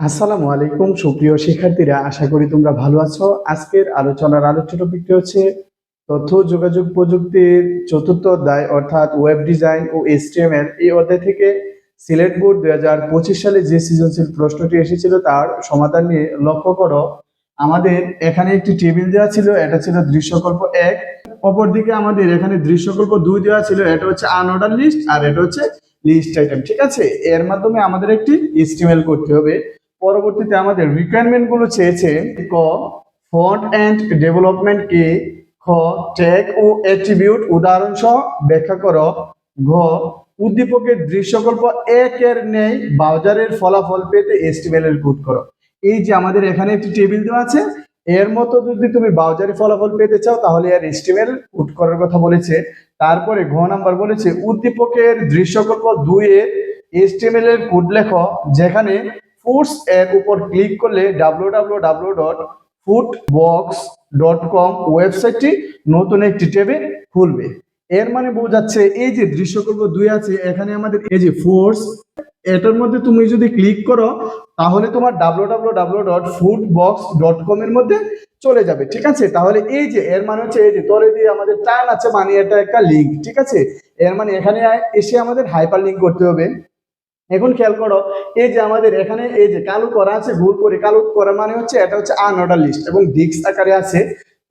আসসালামু আলাইকুম, সুপ্রিয় শিক্ষার্থীরা, আশা করি তোমরা ভালো আছো। আজকের আলোচনার আলোচ্য টপিকটি হচ্ছে তথ্য, যোগাযোগ প্রযুক্তির চতুর্থ অধ্যায়, অর্থাৎ ওয়েব ডিজাইন ও এসটিএমএল এই অধ্যায় থেকে সিলেট বোর্ড দুই হাজার পঁচিশ সালে যে সৃজনশীল প্রশ্নটি এসেছিল, তার সমাধান নিয়ে লক্ষ্য করো। আমাদের এখানে একটি টেবিল দেওয়া ছিল, এটা ছিল দৃশ্যকল্প এক। অপরদিকে আমাদের এখানে দৃশ্যকল্প দুই দেওয়া ছিল, এটা হচ্ছে আনঅর্ডার লিস্ট আর এটা হচ্ছে লিস্ট আইটেম ঠিক আছে? এর মাধ্যমে আমাদের একটি এস্টিমেল করতে হবে। পরবর্তীতে আমাদের রিকোয়ারমেন্টগুলো চেয়েছে ক ফন্ট অ্যান্ড ডেভেলপমেন্ট কি, খ ট্যাগ ও অ্যাট্রিবিউট উদাহরণ সহ ব্যাখ্যা করো, ঘ, উদ্দীপকের দৃশ্যকল্প এক এর নেই ব্রাউজারের ফলাফল পেতে এস্টিমেল এর কোড করো। এই যে আমাদের এখানে একটি টেবিল দেওয়া আছে, এর মতো যদি তুমি ব্রাউজারে ফলাফল পেতে চাও, তাহলে এর এস্টিমেল কোড করার কথা বলেছে। তারপরে ঘ নাম্বার বলেছে, উদ্দীপকের দৃশ্যকল্প দুই এর এস্টিমেল এর কোড লেখো, যেখানে ফুডস এর উপর ক্লিক করলে W W dot box dot com ওয়েবসাইটটি নতুন একটি টেবিল খুলবে। এর মানে বোঝাচ্ছে এই যে দৃশ্যকল্প দুই আছে, এখানে আমাদের এই যে ফোর্স এটার মধ্যে তুমি যদি ক্লিক করো, তাহলে তোমার W W dot box dot এর মধ্যে চলে যাবে, ঠিক আছে? তাহলে এই যে, এর মানে হচ্ছে এই যে, তলে দিয়ে আমাদের টান আছে মানে এটা একটা লিঙ্ক ঠিক আছে? এর মানে এখানে এসে আমাদের হাইপার লিঙ্ক করতে হবে। এখন খেয়াল করো, এই যে আমাদের এখানে এই যে কালো করা আছে, ভুল করে কালো করা মানে হচ্ছে এটা হচ্ছে আনঅর্ডার লিস্ট এবং ডিক্স আকারে আছে।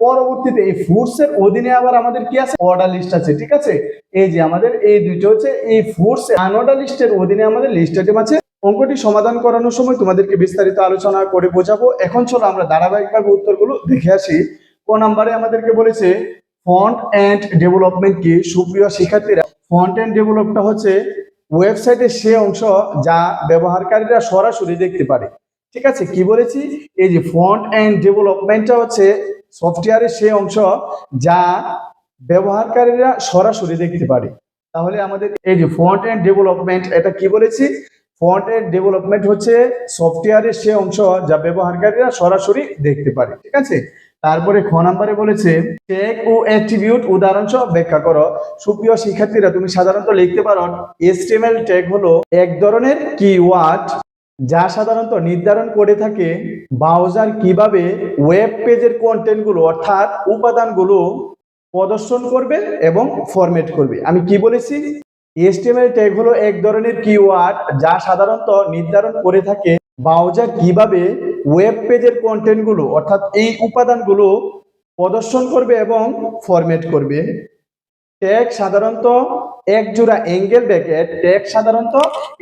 পরবর্তীতে এই ফুডস এর অধীনে আবার আমাদের কি আছে? অর্ডার লিস্ট আছে, ঠিক আছে? এই যে আমাদের এই দুইটা হচ্ছে এই ফুডস আনঅর্ডার লিস্টের অধীনে আমাদের লিস্ট আইটেম আছে। অঙ্কটি সমাধান করানোর সময় তোমাদেরকে বিস্তারিত আলোচনা করে বোঝাবো। এখন চলো আমরা ধারাবাহিকভাবে উত্তরগুলো দেখে আসি। ক নাম্বারে আমাদেরকে বলেছে ফন্ট অ্যান্ড ডেভেলপমেন্ট কি? সুপ্রিয় শিক্ষার্থীরা ফন্ট অ্যান্ড ডেভেলপটা হচ্ছে ওয়েবসাইটের সে অংশ যা ব্যবহারকারীরা সরাসরি দেখতে পারে। ঠিক আছে? কি বলেছি? এই যে ফন্ট অ্যান্ড ডেভেলপমেন্টটা হচ্ছে সফটওয়্যারের সে অংশ যা ব্যবহারকারীরা সরাসরি দেখতে পারে। তাহলে আমাদের এই যে ফন্ট অ্যান্ড ডেভেলপমেন্ট এটা কি বলেছি? ফন্ট অ্যান্ড ডেভেলপমেন্ট হচ্ছে সফটওয়্যারের সে অংশ যা ব্যবহারকারীরা সরাসরি দেখতে পারে। ঠিক আছে? তারপরে খ নাম্বারে বলেছে ট্যাগ ও অ্যাট্রিবিউট উদাহরণ সহ ব্যাখ্যা করো। সুপ্রিয় শিক্ষার্থীরা, তুমি সাধারণত লিখতে পারো এসটিএমএল ট্যাগ হলো এক ধরনের কিওয়ার্ড যা সাধারণত নির্ধারণ করে থাকে ব্রাউজার কীভাবে ওয়েব পেজের কন্টেন্টগুলো অর্থাৎ উপাদানগুলো প্রদর্শন করবে এবং ফরম্যাট করবে। আমি কি বলেছি? এসটিএমএল ট্যাগ হলো এক ধরনের কিওয়ার্ড যা সাধারণত নির্ধারণ করে থাকে ব্রাউজার কীভাবে ওয়েব পেজের কন্টেন্টগুলো অর্থাৎ এই উপাদানগুলো প্রদর্শন করবে এবং ফরম্যাট করবে। ট্যাগ সাধারণত এক জোড়া অ্যাঙ্গেল ব্যাকেট ট্যাগ সাধারণত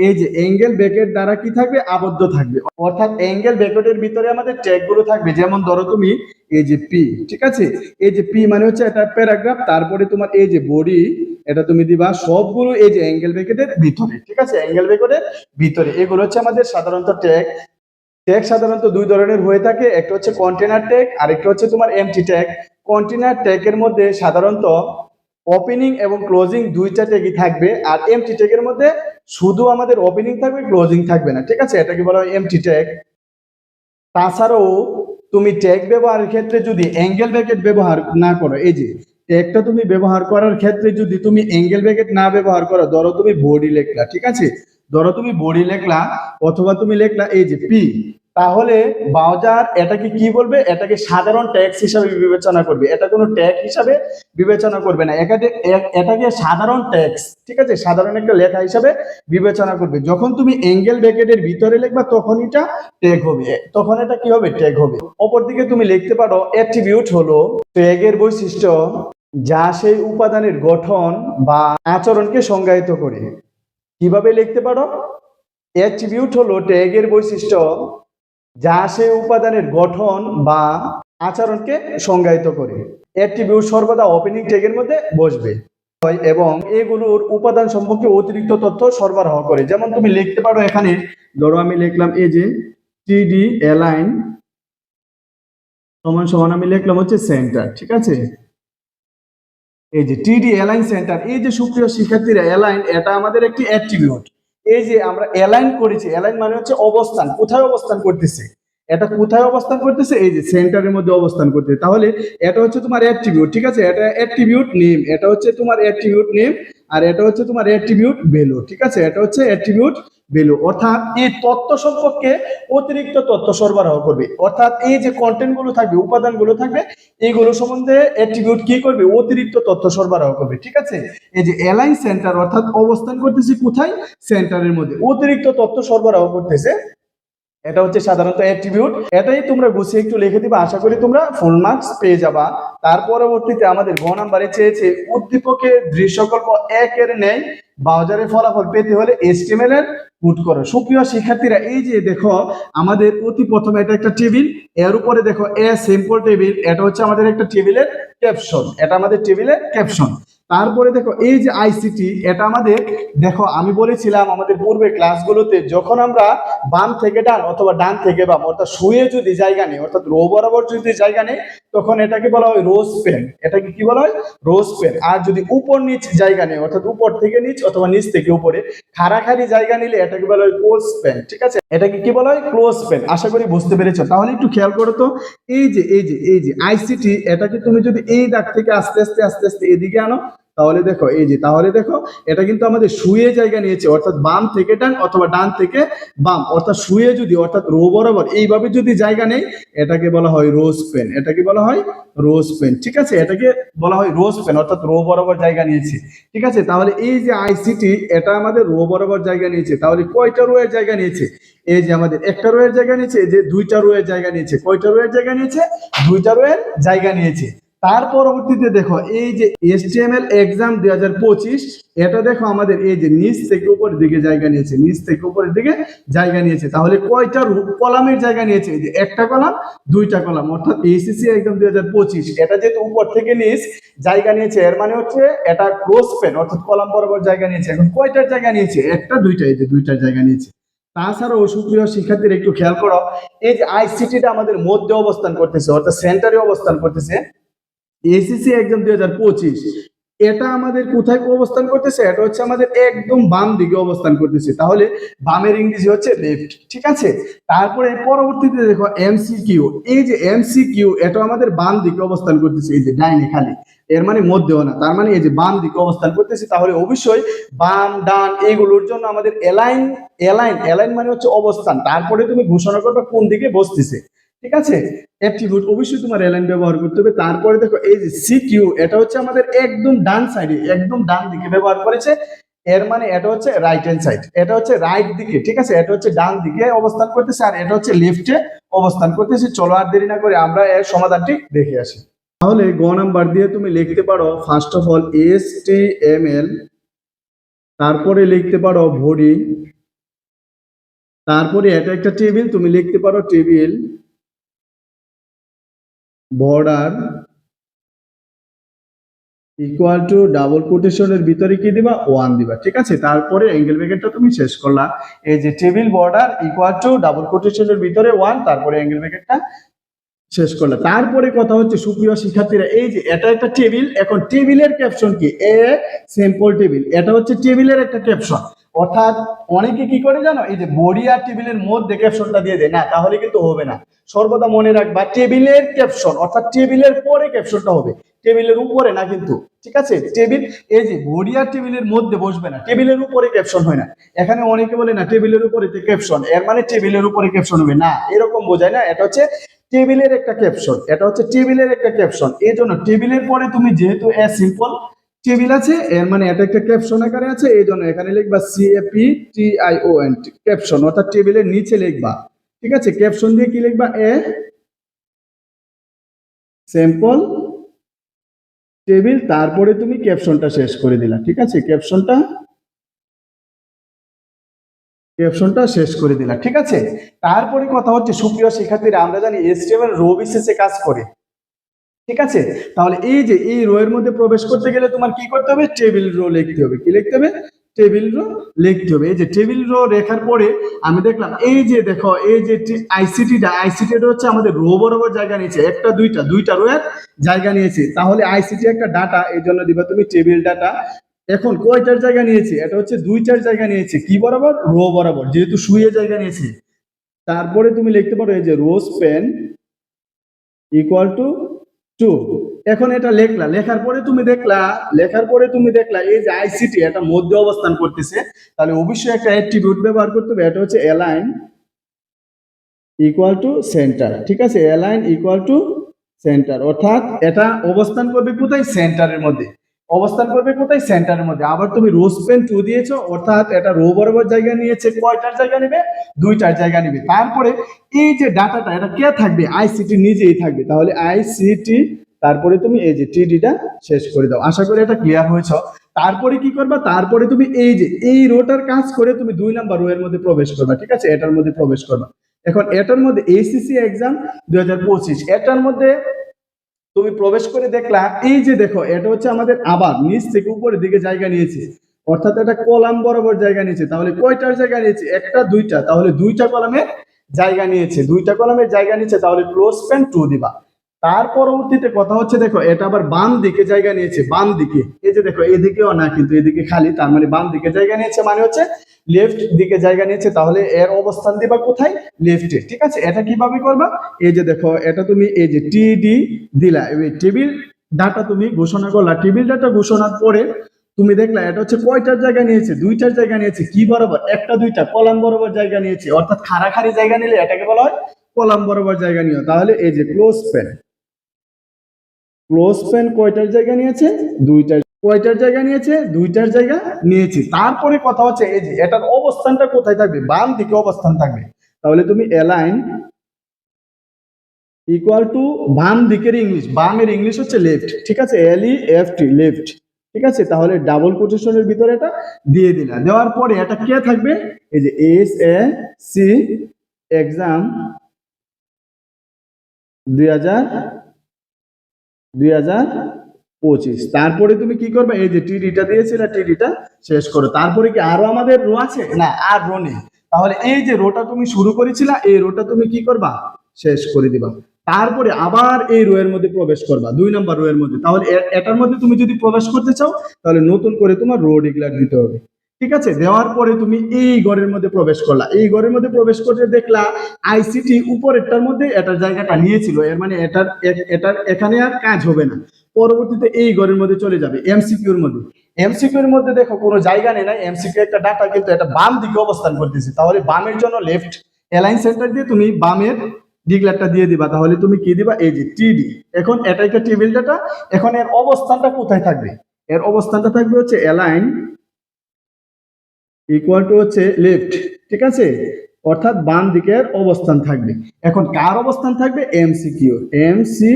এই যে অ্যাঙ্গেল ব্যাকেট দ্বারা কি থাকবে? আবদ্ধ থাকবে। অর্থাৎ অ্যাঙ্গেল ব্যাকেটের ভিতরে আমাদের ট্যাগগুলো থাকবে। যেমন ধরো তুমি এই যে পি ঠিক আছে? এই যে পি মানে হচ্ছে একটা প্যারাগ্রাফ তারপরে তোমার এই যে বডি এটা তুমি দিবা সবগুলো এই যে অ্যাঙ্গেল ব্যাকেটের ভিতরে, ঠিক আছে? অ্যাঙ্গেল ব্যাকেটের ভিতরে। এগুলো হচ্ছে আমাদের সাধারণত ট্যাগ ট্যাগ সাধারণত দুই ধরনের হয়ে থাকে, একটা হচ্ছে কন্টেনার ট্যাগ আর একটা হচ্ছে তোমার এমটি ট্যাগ কন্টেনার ট্যাগের মধ্যে সাধারণত ওপেনিং এবং ক্লোজিং দুইটা ট্যাগই থাকবে আর এমটি ট্যাগের মধ্যে শুধু আমাদের ওপেনিং থাকবে ক্লোজিং থাকবে না, ঠিক আছে? এটাকে বলা হয় এমটি ট্যাগ তাছাড়াও তুমি ট্যাগ ব্যবহারের ক্ষেত্রে যদি অ্যাঙ্গেল ব্র্যাকেট ব্যবহার না করো, এই যে ট্যাগটা তুমি ব্যবহার করার ক্ষেত্রে যদি তুমি অ্যাঙ্গেল ব্র্যাকেট না ব্যবহার করো, ধরো তুমি বডি লেখলা, ঠিক আছে? ধরো তুমি বডি লেখলা অথবা তুমি লেখলা এই যে পি, তাহলে ব্রাউজার এটাকে কি বলবে? এটাকে সাধারণ ট্যাক্স হিসাবে বিবেচনা করবে। এটা কোনো ট্যাক্স হিসাবে বিবেচনা করবে না। এটাকে এটাকে সাধারণ ট্যাক্স, ঠিক আছে? সাধারণ একটা লেখা হিসাবে বিবেচনা করবে। যখন তুমি অ্যাঙ্গেল ব্র্যাকেটের ভিতরে লিখবা, তখন এটা ট্যাগ হবে। তখন এটা কি হবে? ট্যাগ হবে। অপরদিকে তুমি লিখতে পারো অ্যাট্রিবিউট হলো ট্যাগের বৈশিষ্ট্য যা সেই উপাদানের গঠন বা আচরণকে সংজ্ঞায়িত করে। কীভাবে লিখতে পারো? অ্যাট্রিবিউট হলো ট্যাগের বৈশিষ্ট্য যা সেই উপাদানের গঠন বা আচরণকে সংজ্ঞায়িত করে। অ্যাট্রিবিউট সর্বদা ওপেনিং ট্যাগের মধ্যে বসবে এবং এগুলোর উপাদান সম্পর্কে অতিরিক্ত তথ্য সরবরাহ করে। যেমন তুমি লিখতে পারো এখানে, ধরো আমি লিখলাম এই যে টিডি অ্যালাইন সমান সমান আমি লিখলাম হচ্ছে সেন্টার ঠিক আছে? এই যে টিডি অ্যালাইন সেন্টার এই যে সুপ্রিয় শিক্ষার্থীরা অ্যালাইন এটা আমাদের একটি অ্যাট্রিবিউট এই যে আমরা অ্যালাইন করেছি অ্যালাইন মানে হচ্ছে অবস্থান, কোথায় অবস্থান করতেছে? এটা কোথায় অবস্থান করতেছে? এই যে সেন্টারের মধ্যে অবস্থান করতেছে। তাহলে এটা হচ্ছে তোমার অ্যাট্রিবিউট ঠিক আছে? এটা অ্যাট্রিবিউট নেম এটা হচ্ছে তোমার অ্যাট্রিবিউট নেম আর এটা হচ্ছে তোমার অ্যাট্রিবিউট ভ্যালু ঠিক আছে? এটা হচ্ছে অ্যাট্রিবিউট ভ্যালু অর্থাৎ এই তথ্য সম্পর্কে অতিরিক্ত তথ্য সরবরাহ করবে। অর্থাৎ এই যে কন্টেন্টগুলো থাকবে উপাদানগুলো থাকবে, এইগুলো সম্বন্ধে অ্যাট্রিবিউট কি করবে? অতিরিক্ত তথ্য সরবরাহ করবে, ঠিক আছে? এই যে অ্যালাইন সেন্টার অর্থাৎ অবস্থান করতেছে কোথায়? সেন্টারের মধ্যে। অতিরিক্ত তথ্য সরবরাহ করতেছে এটা হচ্ছে সাধারণত অ্যাট্রিবিউট এটাই তোমরা গুছিয়ে একটু লিখে দিবা। আশা করি তোমরা ফুল মার্কস পেয়ে যাবা। তার পরবর্তীতে আমাদের গো নাম্বারে চেয়েছে, উদ্দীপকের দৃশ্যকল্প একের নেই। বাউজারের ফলাফল পেতে হলে এস্টিমেল পুট করো। সুপ্রিয় শিক্ষার্থীরা, এই যে দেখো, আমাদের অতি প্রথমে এটা একটা টেবিল, এর উপরে দেখো এ সিম্পল টেবিল এটা হচ্ছে আমাদের একটা টেবিলের ক্যাপশন এটা আমাদের টেবিলের ক্যাপশন তারপরে দেখো, এই যে আইসিটি এটা আমাদের, দেখো, আমি বলেছিলাম আমাদের পূর্বে ক্লাসগুলোতে যখন আমরা বাম থেকে ডান অথবা ডান থেকে বাম, অর্থাৎ শুয়ে যদি জায়গা নেই, অর্থাৎ রো বরাবর যদি জায়গা নেই, তখন এটাকে বলা হয় রোজ পেন এটাকে কি বলা হয়? রোজ পেন আর যদি উপর নিচ জায়গা নেই, অর্থাৎ উপর থেকে নিচ অথবা নিচ থেকে উপরে, খাড়াখাড়ি জায়গা নিলে এটাকে বলা হয় ক্লোজ পেন ঠিক আছে? এটাকে কি বলা হয়? ক্লোজ পেন আশা করি বুঝতে পেরেছ। তাহলে একটু খেয়াল করো তো, এই যে এই যে এই যে আইসিটি এটাকে তুমি যদি এই দাগ থেকে আস্তে আস্তে আস্তে আস্তে এদিকে আনো তাহলে দেখো, এই যে, তাহলে দেখো, এটা কিন্তু আমাদের শুয়ে জায়গা নিয়েছে, অর্থাৎ বাম থেকে ডান অথবা ডান থেকে বাম। অর্থাৎ শুয়ে যদি, অর্থাৎ রো বরাবর এইভাবে যদি জায়গা নেই, এটাকে বলা হয় রোজ পেন। এটাকে বলা হয় রোজ পেন। ঠিক আছে? এটাকে বলা হয় রোজ পেন, অর্থাৎ রো বরাবর জায়গা নিয়েছে। ঠিক আছে? তাহলে এই যে আইসিটি এটা আমাদের রো বরাবর জায়গা নিয়েছে। তাহলে কয়টা রো এর জায়গা নিয়েছে? এই যে আমাদের একটা রো এর জায়গা নিয়েছে, এই যে দুইটা রো এর জায়গা নিয়েছে। কয়টা রো এর জায়গা নিয়েছে? দুইটা রো এর জায়গা নিয়েছে। তার পরবর্তীতে দেখো, এই যে এসটিএমএল এক্সাম দুই হাজার পঁচিশ, এটা দেখো আমাদের এই যে নিচ থেকে উপরের দিকে জায়গা নিয়েছে, নিচ থেকে উপরের দিকে জায়গা নিয়েছে। তাহলে কয়টা কলামের জায়গা নিয়েছে? এই যে একটা কলাম, দুইটা কলাম, অর্থাৎ এসিসি এক্সাম দুই হাজার পঁচিশ। এটা যেহেতু উপর থেকে নিচ, জায়গা নিয়েছে, এর মানে হচ্ছে এটা ক্লোজ পেন অর্থাৎ কলাম বরাবর জায়গা নিয়েছে। এখন কয়টার জায়গা নিয়েছে? একটা, দুইটা, এই যে দুইটার জায়গা নিয়েছে। তাছাড়াও সুপ্রিয় শিক্ষার্থীরা, একটু খেয়াল করো, এই যে আইসিটিটা আমাদের মধ্যে অবস্থান করতেছে, অর্থাৎ সেন্টারে অবস্থান করতেছে এসিসি এক্সাম দুই হাজার পঁচিশ। এটা আমাদের কোথায় অবস্থান করতেছে? এটা হচ্ছে আমাদের একদম বাম দিকে অবস্থান করতেছে। তাহলে বামের ইংরেজি হচ্ছে লেফট ঠিক আছে? তারপরে পরবর্তীতে দেখো এমসিকিউ এই যে এমসিকিউ এটা আমাদের বাম দিকে অবস্থান করতেছে। এই যে ডাইনে খালি এর মানে মধ্যেও না। তার মানে এই যে বাম দিকে অবস্থান করতেছে, তাহলে অবশ্যই বাম, ডান এইগুলোর জন্য আমাদের এলাইন এলাইন এলাইন মানে হচ্ছে অবস্থান। তারপরে তুমি ঘোষণা করবে কোন দিকে বসতেছে। ঠিক আছে? অ্যাট্রিবিউট অবশ্যই তোমার এলাইন ব্যবহার করতে হবে। তারপরে দেখো, এই যে সিকিউ এটা হচ্ছে আমাদের একদম ডান সাইডে একদম ডান দিকে ব্যবহার করেছে। এর মানে এটা হচ্ছে রাইট হ্যান্ড সাইড এটা হচ্ছে রাইট দিকে, ঠিক আছে? এটা হচ্ছে ডান দিকে অবস্থান করতেছে আর এটা হচ্ছে লেফটে অবস্থান করতেছে। চলো আর দেরি না করে আমরা এর সমাধানটি দেখে আসি। তাহলে গ নাম্বার দিয়ে তুমি লিখতে পারো first of all S T M L তারপরে লিখতে পারো ভরি, তারপরে এটা একটা টেবিল তুমি লিখতে পারো table border equal to double কোটেশনের ভিতরে কি দিবা? ওয়ান দিবা। ঠিক আছে? তারপরে অ্যাঙ্গেল ব্র্যাকেটটা তুমি শেষ করলা। এই যে table border equal to double কোটেশনের ভিতরে ওয়ান তারপরে অ্যাঙ্গেল ব্র্যাকেটটা শেষ করলা। তারপরে কথা হচ্ছে সুপ্রিয় শিক্ষার্থীরা, এই যে এটা একটা টেবিল এখন টেবিলের ক্যাপশন কি? এ সিম্পল টেবিল এটা হচ্ছে টেবিলের একটা ক্যাপশন অর্থাৎ অনেকে কি করে জানো? এই যে বডি আর টেবিলের মধ্যে ক্যাপশনটা দিয়ে দেয়, না, তাহলে কিন্তু হবে না। সর্বদা মনে রাখবা, টেবিলের ক্যাপশন অর্থাৎ টেবিলের পরে ক্যাপশনটা হবে। টেবিলের উপরে না কিন্তু, ঠিক আছে? টেবিল, এই যে বডি আর টেবিলের মধ্যে বসবে না, টেবিলের উপরে ক্যাপশন হয় না। এখানে অনেকে বলে, না, টেবিলের উপরে ক্যাপশন এর মানে টেবিলের উপরে ক্যাপশন হবে। না, এরকম বোঝায় না, এটা হচ্ছে টেবিলের একটা ক্যাপশন এটা হচ্ছে টেবিলের একটা ক্যাপশন এই জন্য টেবিলের পরে তুমি যেহেতু এ সিম্পল টেবিল আছে, এর মানে এটা একটা ক্যাপশন আকারে আছে, এই জন্য এখানে লিখবা C A P T I O N caption অর্থাৎ টেবিলের নিচে লিখবা, ঠিক আছে? ক্যাপশন দিয়ে কি লিখবা? এ স্যাম্পল টেবিল, তারপরে তুমি ক্যাপশনটা শেষ করে দিলা, ঠিক আছে? ক্যাপশনটা ক্যাপশনটা শেষ করে দিলা, ঠিক আছে? তারপরে কথা হচ্ছে, সুপ্রিয় শিক্ষার্থীরা, আমরা জানি এসটিএমএল রো বিশেষে কাজ করে। ঠিক আছে? তাহলে এই যে এই রো এর মধ্যে প্রবেশ করতে গেলে তোমার কি করতে হবে? টেবিল রো লিখতে হবে। কি লিখতে হবে? টেবিল রো লিখতে হবে। এই যে টেবিল রো লেখার পরে আমি দেখলাম, এই যে দেখো, এই যে আইসিটিটা আইসিটিটা হচ্ছে আমাদের রো বরাবর জায়গা নিয়েছে। একটা, দুইটা দুইটা রো এর জায়গা নিয়েছে। তাহলে আইসিটি একটা ডাটা এই জন্য দিবা তুমি টেবিল ডাটা এখন কয়টার জায়গা নিয়েছে? এটা হচ্ছে দুইটার জায়গা নিয়েছে। কি বরাবর? রো বরাবর। যেহেতু শুয়ে জায়গা নিয়েছে। তারপরে তুমি লিখতে পারো, এই যে rowspan equal to two এখন এটা লেখলা। লেখার পরে তুমি দেখলা, লেখার পরে তুমি দেখলা, এই যে আইসিটি এটা মধ্যে অবস্থান করতেছে, তাহলে অবশ্যই একটা অ্যাট্রিবিউট ব্যবহার করতে হবে, এটা হচ্ছে অ্যালাইন ইকুয়াল টু সেন্টার ঠিক আছে? অ্যালাইন ইকুয়াল টু সেন্টার অর্থাৎ এটা অবস্থান করবে কোথায়? সেন্টারের মধ্যে। অবস্থান করবে কোথায়? সেন্টারের মধ্যে। আবার তুমি রোজ পেন টু দিয়েছ, অর্থাৎ এটা রো বরাবর জায়গা নিয়েছে, কয়টার জায়গা নেবে? দুইটার জায়গা নেবে। তারপরে এই যে ডাটাটা এটা কে থাকবে? আইসিটি নিজেই থাকবে। তাহলে আইসিটি তারপরে তুমি এই যে টিডিটা শেষ করে দাও। আশা করি এটা ক্লিয়ার হয়েছ। তারপরে কি করবা? তারপরে তুমি এই যে, এই রোটার কাজ করে তুমি দুই নাম্বার রো এর মধ্যে প্রবেশ করবা, ঠিক আছে? এটার মধ্যে প্রবেশ করবা। এখন এটার মধ্যে এসিসি এক্সাম দুই হাজার পঁচিশ। এটার মধ্যে তুমি প্রবেশ করে দেখলা, এই যে দেখো, এটা হচ্ছে আমাদের আবার, নিচ থেকে উপরের দিকে জায়গা নিয়েছে। অর্থাৎ এটা কলাম বরাবর জায়গা নিয়েছে। তাহলে কয়টার জায়গা নিয়েছে? একটা, দুইটা। তাহলে দুইটা কলামে জায়গা নিয়েছে। দুইটা কলামের জায়গা নিয়েছে, তাহলে ক্লোজ প্যান্ট টু দিবা। তার পরবর্তীতে কথা হচ্ছে, দেখো, এটা আবার বাম দিকে জায়গা নিয়েছে, বাম দিকে। এই যে দেখো, এদিকেও না, কিন্তু এদিকে খালি, তার মানে বাম দিকে জায়গা নিয়েছে মানে হচ্ছে লেফট দিকে জায়গা নিয়েছে, তাহলে এর অবস্থান দিবা কোথায়? লেফটে ঠিক আছে? এটা কীভাবে করবা? এই যে দেখো, এটা তুমি এই যে টিডি দিলা টেবিল ডাটা তুমি ঘোষণা করলা। টেবিল ডাটা ঘোষণার পরে তুমি দেখলা, এটা হচ্ছে কয়টার জায়গা নিয়েছে? দুইটার জায়গা নিয়েছে, কি বরাবর? একটা, দুইটা, কলাম বরাবর জায়গা নিয়েছে। অর্থাৎ খাড়াখাড়ি জায়গা নিলে এটাকে বলা হয় কলাম বরাবর জায়গা নিও। তাহলে এই যে ক্লোজ পেন ক্লোজ পেন কয়টার জায়গা নিয়েছে? দুইটার কয়টার জায়গা নিয়েছে? দুইটার জায়গা নিয়েছে। তারপরে কথা হচ্ছে, এই যে এটার অবস্থানটা কোথায় থাকবে? বাম দিকে অবস্থান থাকবে। তাহলে তুমি অ্যালাইন ইকুয়াল টু বাম দিকের ইংলিশ বামের ইংলিশ হচ্ছে লেফট ঠিক আছে? এল ই এফ টি লেফট ঠিক আছে? তাহলে ডাবল কোটেশনের ভিতরে এটা দিয়ে দিলা দেওয়ার পরে এটা কে থাকবে? এই যে এস এ সি এক্সাম দুই হাজার দুই হাজার পঁচিশ। তারপরে তুমি কি করবে? এই যে টিডিটা দিয়েছিলে, টিডিটা শেষ করো। তারপরে কি আরও আমাদের রো আছে? না, আর রো নেই। তাহলে এই যে রোটা তুমি শুরু করেছিলা, এই রোটা তুমি কি করবা? শেষ করে দিবা। তারপরে আবার এই রো এর মধ্যে প্রবেশ করবা, দুই নাম্বার রো এর মধ্যে। তাহলে এটার মধ্যে তুমি যদি প্রবেশ করতে চাও, তাহলে নতুন করে তোমার রো ডিক্লেয়ার দিতে হবে। ঠিক আছে? দেওয়ার পরে তুমি এই ঘরের মধ্যে প্রবেশ করলা। এই ঘরের মধ্যে প্রবেশ করতে দেখলা আইসিটি উপরেরটার মধ্যে এটার জায়গাটা নিয়েছিল। এর মানে এটার এটার এখানে আর কাজ হবে না। পরবর্তীতে এই ঘরের মধ্যে চলে যাবে এমসিকিউর মধ্যে। এমসিকিউর মধ্যে দেখো, কোনো জায়গা নেই না এমসিকিউ একটা ডাটা কিন্তু এটা বাম দিকে অবস্থান করতেছে। তাহলে বামের জন্য লেফট অ্যালাইন সেন্টার দিয়ে তুমি বামের ডিক্লারটা দিয়ে দিবা। তাহলে তুমি কি দিবা? এই যে টিডি এখন এটা একটা টেবিল ডাটা এখন এর অবস্থানটা কোথায় থাকবে? এর অবস্থানটা থাকবে হচ্ছে অ্যালাইন ইকুয়াল টু হচ্ছে লেফট ঠিক আছে? অর্থাৎ বাম দিকের অবস্থান থাকবে। এখন কার অবস্থান থাকবে? এমসিকিউ এমসি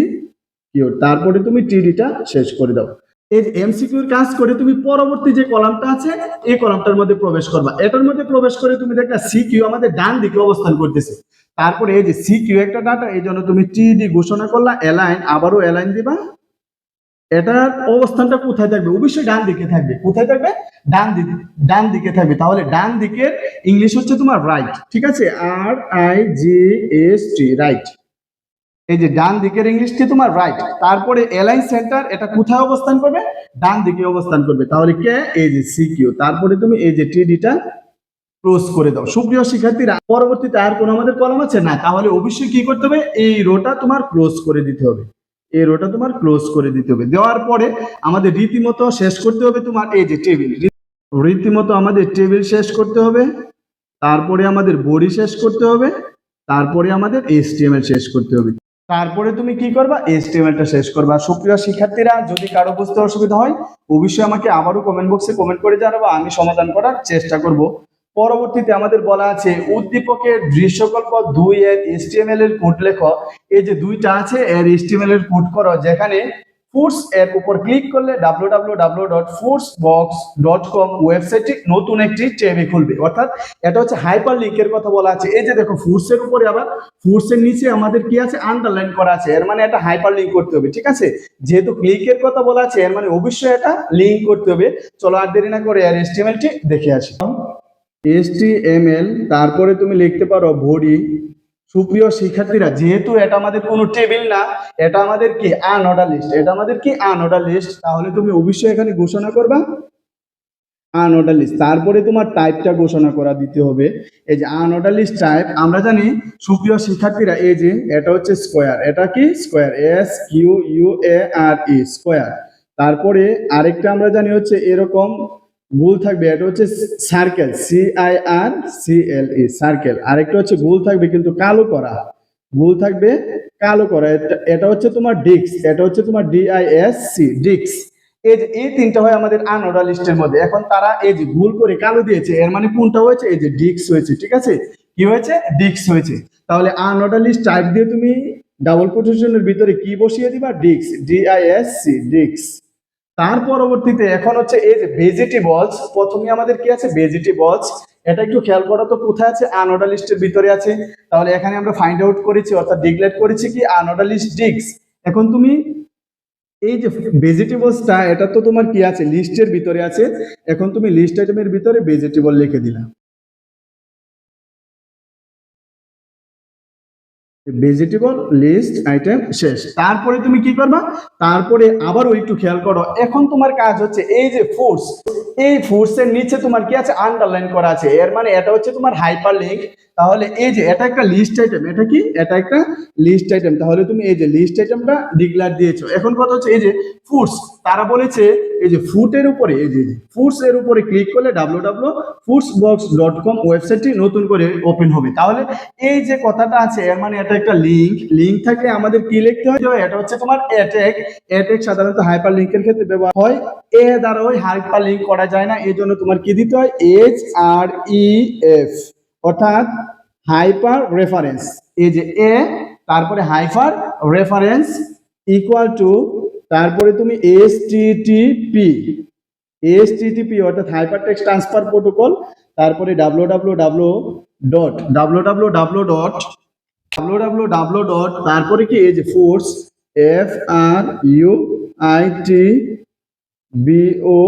কিউ তারপরে তুমি টিডিটা শেষ করে দাও। এই এমসিকিউর কাজ করে তুমি পরবর্তী যে কলামটা আছে, এই কলামটার মধ্যে প্রবেশ করবা। এটার মধ্যে প্রবেশ করে তুমি দেখলা সি কিউ আমাদের ডান দিকে অবস্থান করতেছে। তারপরে এই যে সি কিউ একটা ডাটা এই জন্য তুমি টিডি ঘোষণা করলা অ্যালাইন আবারও অ্যালাইন দিবা। এটার অবস্থানটা কোথায় থাকবে? অবশ্যই ডান দিকে থাকবে। কোথায় থাকবে? ডান দিকে। ডান দিকে থাকবে। তাহলে ডান দিকের ইংলিশ হচ্ছে তোমার রাইট ঠিক আছে? R I G S T right এই যে ডান দিকের ইংলিশটি তোমার রাইট তারপরে এলাইন সেন্টার এটা কোথায় অবস্থান করবে? ডান দিকে অবস্থান করবে। তাহলে কে? এই যে সিকিউ তারপরে তুমি এই যে টিডিটা ক্লোজ করে দাও। সুপ্রিয় শিক্ষার্থীরা, পরবর্তীতে আর কোনো আমাদের কলম আছে? না, তাহলে অবশ্যই কি করতে হবে? এই রোটা তোমার ক্লোজ করে দিতে হবে। এই রোটা তোমার ক্লোজ করে দিতে হবে। দেওয়ার পরে আমাদের রীতিমতো শেষ করতে হবে তোমার এই যে টেবিল রীতিমতো আমাদের টেবিল শেষ করতে হবে। তারপরে আমাদের বডি শেষ করতে হবে। তারপরে আমাদের এইচটিএমএল শেষ করতে হবে। তারপরে তুমি কি করবা? এইচটিএমএলটা শেষ করবা। সুপ্রিয় শিক্ষার্থীরা, যদি কারও বুঝতে অসুবিধা হয়, অবশ্যই আমাকে আবারও কমেন্ট বক্সে কমেন্ট করে জানাব। আমি সমাধান করার চেষ্টা করব। পরবর্তীতে আমাদের বলা আছে, উদ্দীপকের দৃশ্যকল্প দুই এর এইচটিএমএল এর কোড লেখো। এই যে দুইটা আছে, এর এইচটিএমএল এর কোড করো, যেখানে ফুডস এর উপর ক্লিক করলে www.foodsbox.com ওয়েবসাইটে নতুন একটি ট্যাবে খুলবে। অর্থাৎ এটা হচ্ছে হাইপার লিংকের কথা বলা আছে। এই যে দেখো ফুডস এর উপরে আবার ফুডস এর নিচে আমাদের কি আছে? আন্ডারলাইন করা আছে। এর মানে এটা হাইপার লিংক করতে হবে, ঠিক আছে? যেহেতু ক্লিকের কথা বলা আছে, এর মানে অবশ্যই এটা লিংক করতে হবে। চলো আর দেরি না করে আর এসটিএমএলটি দেখে আসি। এসটিএমএল তারপরে তুমি লিখতে পারো বডি সুপ্রিয় শিক্ষার্থীরা, যেহেতু এটা আমাদের কোনো টেবিল না, এটা আমাদের কি? আনঅর্ডার লিস্ট এটা আমাদের কি? আনঅর্ডার লিস্ট তাহলে তুমি অবশ্যই এখানে ঘোষণা করবা। আনঅর্ডার লিস্ট তারপরে তোমার টাইপটা ঘোষণা করা দিতে হবে। এই যে আনঅর্ডার লিস্ট টাইপ আমরা জানি, সুপ্রিয় শিক্ষার্থীরা, এই যে এটা হচ্ছে স্কোয়ার এটা কি? Square S Q U A R E square তারপরে আরেকটা আমরা জানি হচ্ছে এরকম গোল থাকবে, এটা হচ্ছে circle C I R C L E circle আরেকটা হচ্ছে গোল থাকবে কিন্তু কালো করা। গোল থাকবে কালো করা, এটা- হচ্ছে তোমার ডিক্স এটা হচ্ছে তোমার ডিআইএস সি ডিক্স এই যে, এই তিনটা হয় আমাদের আনঅর্ডার লিস্টের মধ্যে। এখন তারা এই যে ভুল করে কালো দিয়েছে, এর মানে কোনটা হয়েছে? এই যে ডিক্স হয়েছে, ঠিক আছে? কি হয়েছে? ডিক্স হয়েছে। তাহলে আনঅর্ডার লিস্ট টাইপ দিয়ে তুমি ডাবল কোটেশনের ভিতরে কি বসিয়ে দিবা? ডিক্স ডিআইএস সি ডিক্স তার পরবর্তীতে এখন হচ্ছে এই যে ভেজিটেবলস, প্রথমে আমাদের কি আছে? ভেজিটেবলস। এটা একটু খেয়াল করো তো, কোথায় আছে? আনঅর্ডার লিস্টের ভিতরে আছে। তাহলে এখানে আমরা ফাইন্ড আউট করেছি, অর্থাৎ ডিক্লেয়ার করেছি কি? আনঅর্ডার লিস্ট ডিক্স এখন তুমি এই যে ভেজিটেবলসটা, এটা তো তোমার কি আছে? লিস্টের ভিতরে আছে। এখন তুমি লিস্ট আইটেমের ভিতরে ভেজিটেবল লিখে দিলা। ভেজিটেবল লিস্ট আইটেম শেষ। তারপরে তুমি কি করবা? তারপরে আবারও একটু খেয়াল করো। এখন তোমার কাজ হচ্ছে এই যে ফোর্স এই ফোর্স এর নিচে তোমার কি আছে? আন্ডারলাইন করা আছে। এর মানে এটা হচ্ছে তোমার হাইপার লিঙ্ক তাহলে এই যে এটা একটা লিস্ট আইটেম এটা কি? এটা একটা লিস্ট আইটেম তাহলে তুমি এই যে লিস্ট আইটেমটা ডিক্লেয়ার দিয়েছ। এখন কথা হচ্ছে এই যে ফুডস তারা বলেছে এই যে ফুটের উপরে, এই যে ফুডস এর উপরে ক্লিক করলে W W foods box dot com ওয়েবসাইটটি নতুন করে ওপেন হবে। তাহলে এই যে কথাটা আছে, এর মানে এটা একটা লিঙ্ক লিঙ্ক থাকলে আমাদের কি লিখতে হয়? এটা হচ্ছে তোমার অ্যাটেক অ্যাটেক সাধারণত হাইপার লিঙ্কের ক্ষেত্রে ব্যবহার হয়। এ দ্বারা ওই হাইপার লিঙ্ক করা যায় না। এই জন্য তোমার কি দিতে হয়? এইচ আর ই এফ অর্থাৎ হাইপার রেফারেন্স এই যে এ, তারপরে হাইপার রেফারেন্স ইকুয়াল টু তারপরে তুমি S T T P S T T P অর্থাৎ হাইপার টেক্সট ট্রান্সফার প্রোটোকল তারপরে W W W dot W W W dot W W W dot তারপরে কি এই যে force F R U I T B O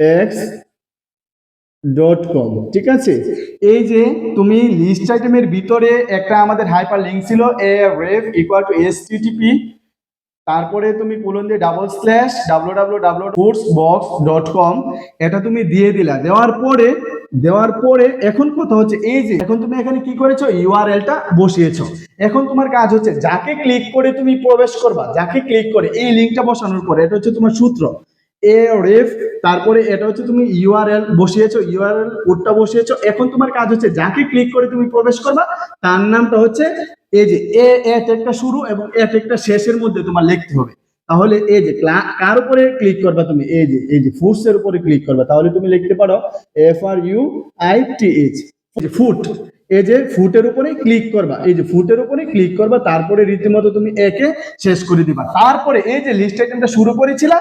X dot com ঠিক আছে? এই যে তুমি লিস্ট আইটেমের ভিতরে একটা আমাদের হাইপার লিঙ্ক ছিল A ref equal to S TTP তারপরে তুমি কোলন দিয়ে double slash W W W force box dot com এটা তুমি দিয়ে দিলা। দেওয়ার পরে দেওয়ার পরে এখন কথা হচ্ছে এই যে, এখন তুমি এখানে কি করেছ? ইউ আর ইউআরএলটা বসিয়েছ। এখন তোমার কাজ হচ্ছে, যাকে ক্লিক করে তুমি প্রবেশ করবা, যাকে ক্লিক করে, এই লিঙ্কটা বসানোর পরে, এটা হচ্ছে তোমার সূত্র। এ রেফ তারপরে এটা হচ্ছে তুমি ইউআরএল বসিয়েছো ইউআরএল কোডটা বসিয়েছো। এখন তোমার কাজ হচ্ছে যাকে ক্লিক করে তুমি প্রবেশ করবা, তার নামটা হচ্ছে এই যে এ এ টেকটা শুরু এবং এ টেকটা শেষের মধ্যে তোমার লিখতে হবে। তাহলে এই যে কার উপরে ক্লিক করবা তুমি? এই যে এই যে ফুটস এর উপরে ক্লিক করবা। তাহলে তুমি লিখতে পারো F R U I T H foot এই যে ফুটের উপরে ক্লিক করবা, এই যে ফুটের উপরে ক্লিক করবা, তারপরে রীতিমতো তুমি একে শেষ করে দিবা। তারপরে এই যে লিস্ট আইটেমটা শুরু করেছিলা,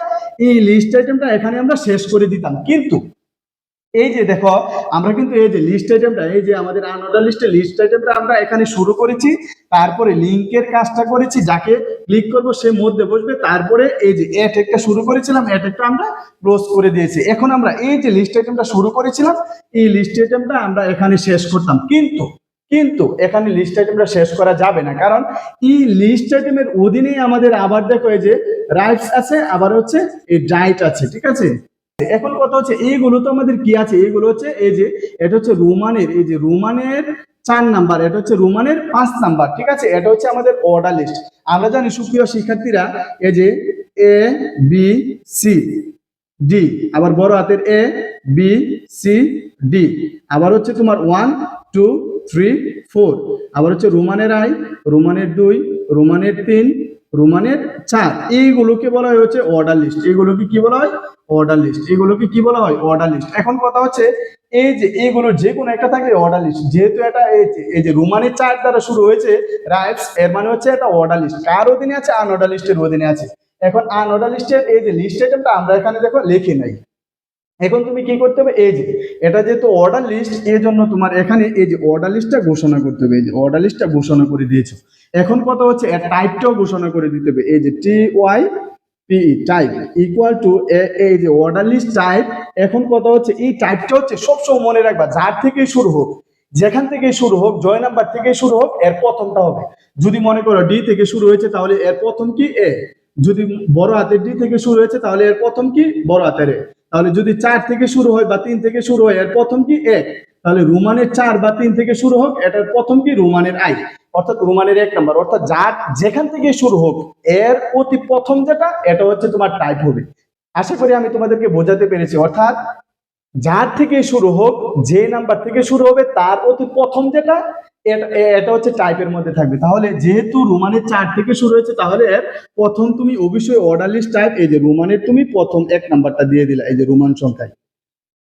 এই লিস্ট আইটেমটা এখানে আমরা শেষ করে দিতাম। কিন্তু এই যে দেখো, আমরা কিন্তু এই যে লিস্ট আইটেমটা এই যে আমাদের আনঅর্ডার লিস্টে লিস্ট আইটেমটা আমরা এখানে শুরু করেছি, তারপরে লিংকের কাজটা করেছি, যাকে ক্লিক করব সে মধ্যে বসবে, তারপরে এই যে অ্যাটেকটা শুরু করেছিলাম অ্যাটেকটা আমরা ক্লোজ করে দিয়েছি। এখন আমরা এই যে লিস্ট আইটেমটা শুরু করেছিলাম, এই লিস্ট আইটেমটা আমরা এখানে শেষ করতাম। কিন্তু কিন্তু এখানে লিস্ট আইটেমটা শেষ করা যাবে না, কারণ এই লিস্ট আইটেমের অধীনেই আমাদের আবার দেখো এই যে রাইটস আছে, আবার হচ্ছে এই ডাইট আছে, ঠিক আছে? এখন কথা হচ্ছে এইগুলো তো আমাদের কি আছে? এইগুলো হচ্ছে এই যে, এটা হচ্ছে রোমানের, এই যে রোমানের চার নাম্বার, এটা হচ্ছে রোমানের পাঁচ নাম্বার, ঠিক আছে? এটা হচ্ছে আমাদের অর্ডার লিস্ট আমরা জানি সুপ্রিয় শিক্ষার্থীরা, এই যে এ বি সি ডি আবার বড় হাতের এ বি সি ডি আবার হচ্ছে তোমার ওয়ান টু থ্রি ফোর আবার হচ্ছে রোমানের আই রোমানের দুই, রোমানের তিন রোমানের চার এইগুলোকে বলা হয় হচ্ছে অর্ডার লিস্ট এগুলোকে কি বলা হয়? অর্ডার লিস্ট এগুলোকে কি বলা হয়? অর্ডার লিস্ট এখন কথা হচ্ছে, এই যে এইগুলো যে কোনো একটা থাকলে অর্ডার লিস্ট যেহেতু এটা এই যে এই যে রোমানের চার দ্বারা শুরু হয়েছে রাইটস এর মানে হচ্ছে এটা অর্ডার লিস্ট কার অধীনে আছে আনঅর্ডার লিস্টের অধীনে আছে। এখন আনঅর্ডার লিস্টের এই যে লিস্ট আইটেমটা আমরা এখানে দেখো, লিখে নাই। এখন তুমি কি করতে হবে? এই যে, এটা যেহেতু অর্ডার লিস্ট এই জন্য তোমার এখানে এই যে অর্ডার লিস্টটা ঘোষণা করতে হবে। এই যে অর্ডার লিস্টটা ঘোষণা করে দিয়েছ। এখন কথা হচ্ছে টাইপটাও ঘোষণা করে দিতে হবে। এই যে T Y P type equal to এই যে অর্ডার লিস্ট টাইপ এখন কথা হচ্ছে, এই টাইপটা হচ্ছে সবসময় মনে রাখবা, যার থেকে শুরু হোক, যেখান থেকে শুরু হোক, জয় নাম্বার থেকে শুরু হোক, এর প্রথমটা হবে। যদি মনে করো ডি থেকে শুরু হয়েছে, তাহলে এর প্রথম কি এ যদি বড় হাতের ডি থেকে শুরু হয়েছে, তাহলে এর প্রথম কি? বড় হাতের এ। তাহলে যদি চার থেকে শুরু হয় বা তিন থেকে শুরু হয়, এর প্রথম কি এক তাহলে রোমানের চার বা তিন থেকে শুরু হোক, এটার প্রথম কি? রোমানের আই। অর্থাৎ রোমানের এক নাম্বার। অর্থাৎ যার যেখান থেকে শুরু হোক, এর অতি প্রথম যেটা, এটা হচ্ছে তোমার টাইপ হবে। আশা করি আমি তোমাদেরকে বোঝাতে পেরেছি। অর্থাৎ যার থেকে শুরু হোক, যে নাম্বার থেকে শুরু হবে, তার অতি প্রথম যেটা এটা হচ্ছে টাইপের মধ্যে থাকবে। তাহলে যেহেতু রোমানের চার থেকে শুরু হয়েছে, তাহলে প্রথম তুমি অবশ্যই অর্ডার লিস্ট টাইপ এই যে রোমানের তুমি প্রথম এক নাম্বারটা দিয়ে দিলা, এই যে রোমান সংখ্যায়।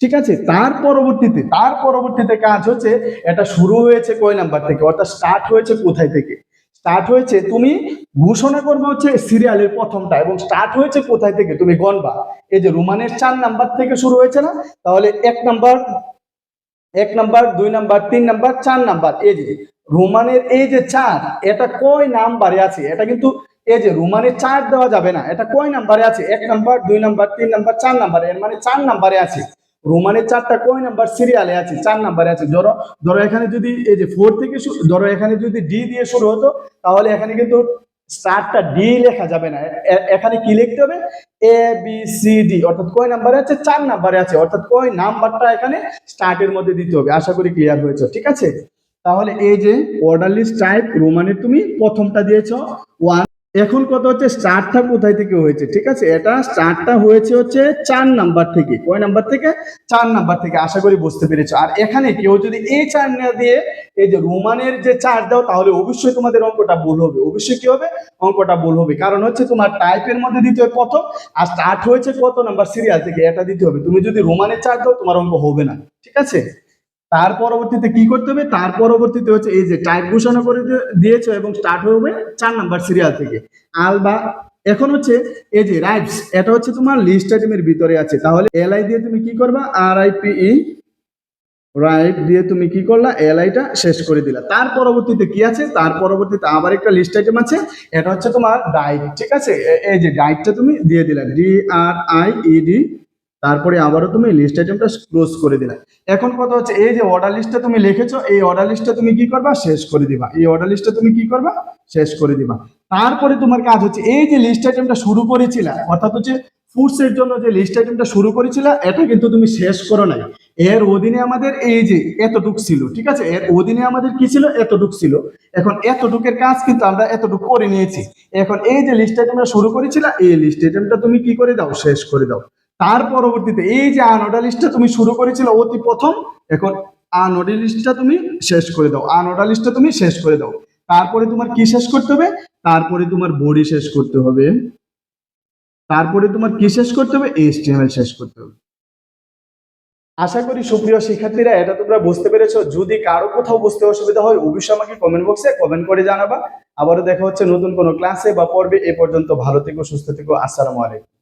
ঠিক আছে? তার পরবর্তীতে তার পরবর্তীতে কাজ হচ্ছে, এটা শুরু হয়েছে কয় নাম্বার থেকে? অর্থাৎ স্টার্ট হয়েছে কোথায় থেকে? স্টার্ট হয়েছে, তুমি ঘোষণা করবে হচ্ছে সিরিয়ালের প্রথমটা, এবং স্টার্ট হয়েছে কোথায় থেকে? তুমি গণবা। এই যে রোমানের চার নাম্বার থেকে শুরু হয়েছে না? তাহলে এক নাম্বার এক নাম্বার, দুই নাম্বার, তিন নাম্বার, চার নাম্বার। এই যে, রোমানের এই যে চার, এটা কয় নাম্বারে আছে? এটা কিন্তু এই যে রোমানের চার দেওয়া যাবে না। এটা কয় নাম্বারে আছে? এক নাম্বার, দুই নাম্বার, তিন নাম্বার, চার নাম্বারে। এর মানে চার নাম্বারে আছে। রোমানের চারটা কয় নাম্বার সিরিয়ালে আছে? চার নাম্বারে আছে। ধরো ধরো এখানে যদি এই যে ফোর থেকে ধরো এখানে যদি ডি দিয়ে শুরু হতো, তাহলে এখানে কিন্তু স্টারটা ডি লেখা যাবে না। এখানে কি লিখতে হবে? এ বি সি ডি অর্থাৎ কয় নাম্বারে আছে? চার নাম্বারে আছে। অর্থাৎ কয় নাম্বারটা এখানে স্টার্টের মধ্যে দিতে হবে? আশা করি ক্লিয়ার হয়েছে। ঠিক আছে? তাহলে এই যে অর্ডার লিস্ট টাইপ রোমানের তুমি প্রথমটা দিয়েছ। ওয়ান এখন কত হচ্ছে? স্টার্টটা কোথায় থেকে হয়েছে? ঠিক আছে? এটা স্টার্টটা হয়েছে হচ্ছে চার নাম্বার থেকে। কয় নাম্বার থেকে? চার নাম্বার থেকে। আশা করি বুঝতে পেরেছ। আর এখানে কেউ যদি এই চার না দিয়ে এই যে রোমানের যে চার দাও, তাহলে অবশ্যই তোমাদের অঙ্কটা ভুল হবে। অবশ্যই কি হবে? অঙ্কটা ভুল হবে। কারণ হচ্ছে তোমার টাইপের মধ্যে দিতে হবে প্রথম, আর স্টার্ট হয়েছে কত নাম্বার? সিরিয়াল থেকে। এটা দিতে হবে। তুমি যদি রোমানের চার দাও, তোমার অঙ্ক হবে না। ঠিক আছে? তার পরবর্তীতে কি করতে হবে? তার পরবর্তীতে হচ্ছে এই যে টাইপ ঘোষণা করে দিয়ে- দিয়েছ এবং স্টার্ট হবে চার নাম্বার সিরিয়াল থেকে। আল বা এখন হচ্ছে এই যে রাইটস এটা হচ্ছে তোমার লিস্ট আইটেমের ভিতরে আছে। তাহলে এলআই দিয়ে তুমি কি করবা? R I P E right দিয়ে তুমি কি করলা? এলআইটা শেষ করে দিলা। তার পরবর্তীতে কি আছে? তার পরবর্তীতে আবার একটা লিস্ট আইটেম আছে। এটা হচ্ছে তোমার ডাইট ঠিক আছে? এই যে ডাইটটা তুমি দিয়ে দিলা। D R I E D তারপরে আবারও তুমি লিস্ট আইটেমটা ক্লোজ করে দিলা। এখন কথা হচ্ছে, এই যে অর্ডার লিস্টটা তুমি লিখেছো, এই অর্ডার লিস্টটা তুমি কি করবা? শেষ করে দিবা। এই অর্ডার লিস্টটা তুমি কি করবা? শেষ করে দিবা। তারপরে তোমার কাজ হচ্ছে, এই যে লিস্ট আইটেমটা শুরু করেছিলা, অর্থাৎ হচ্ছে ফুডস এর জন্য যে লিস্ট আইটেমটা শুরু করেছিলা, এটা কিন্তু তুমি শেষ করো নাই। এর অধীনে আমাদের এই যে এতটুক ছিল, ঠিক আছে? এর অধীনে আমাদের কি ছিল? এতটুক ছিল। এখন এতটুকের কাজ কিন্তু আমরা এতটুক করে নিয়েছি। এখন এই যে লিস্ট আইটেমটা শুরু করেছিলা, এই লিস্ট আইটেমটা তুমি কি করে দাও? শেষ করে দাও। তার পরবর্তীতে এই যে আনঅর্ডার লিস্টটা তুমি শুরু করেছিলে অতি প্রথম, এখন আনঅর্ডার লিস্টটা তুমি শেষ করে দাও। আনঅর্ডার লিস্টটা তুমি শেষ করে দাও। তারপরে তোমার কি শেষ করতে হবে? তারপরে তোমার বডি শেষ করতে হবে। তারপরে তোমার কি শেষ করতে হবে? এইচটিএমএল শেষ করতে হবে। আশা করি সুপ্রিয় শিক্ষার্থীরা, এটা তোমরা বুঝতে পেরেছ। যদি কারও কোথাও বুঝতে অসুবিধা হয়, অবশ্যই আমাকে কমেন্ট বক্সে কমেন্ট করে জানাবা। আবারও দেখা হচ্ছে নতুন কোনো ক্লাসে বা পর্বে, এ পর্যন্ত ভালো থেকো, সুস্থ থেকো। আসসালামু আলাইকুম।